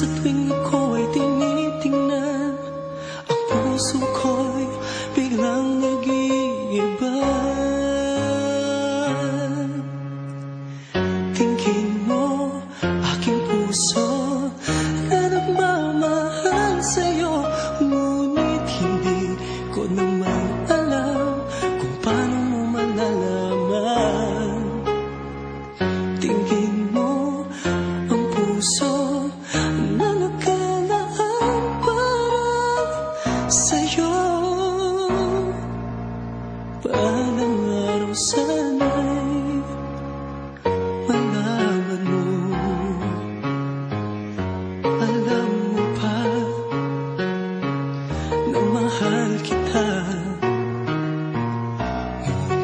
Sa Balang araw sana'y malaman mo. Alam mo pa na mahal kita.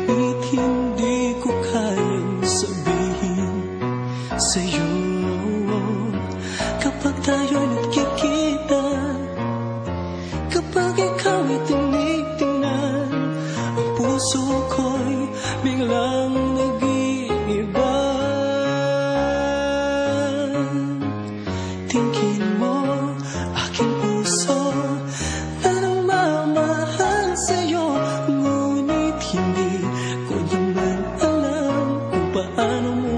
Ngunit hindi ko kayang sabihin sa'yo. Kapag paano mo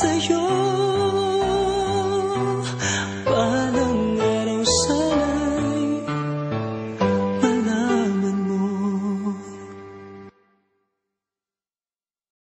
在勇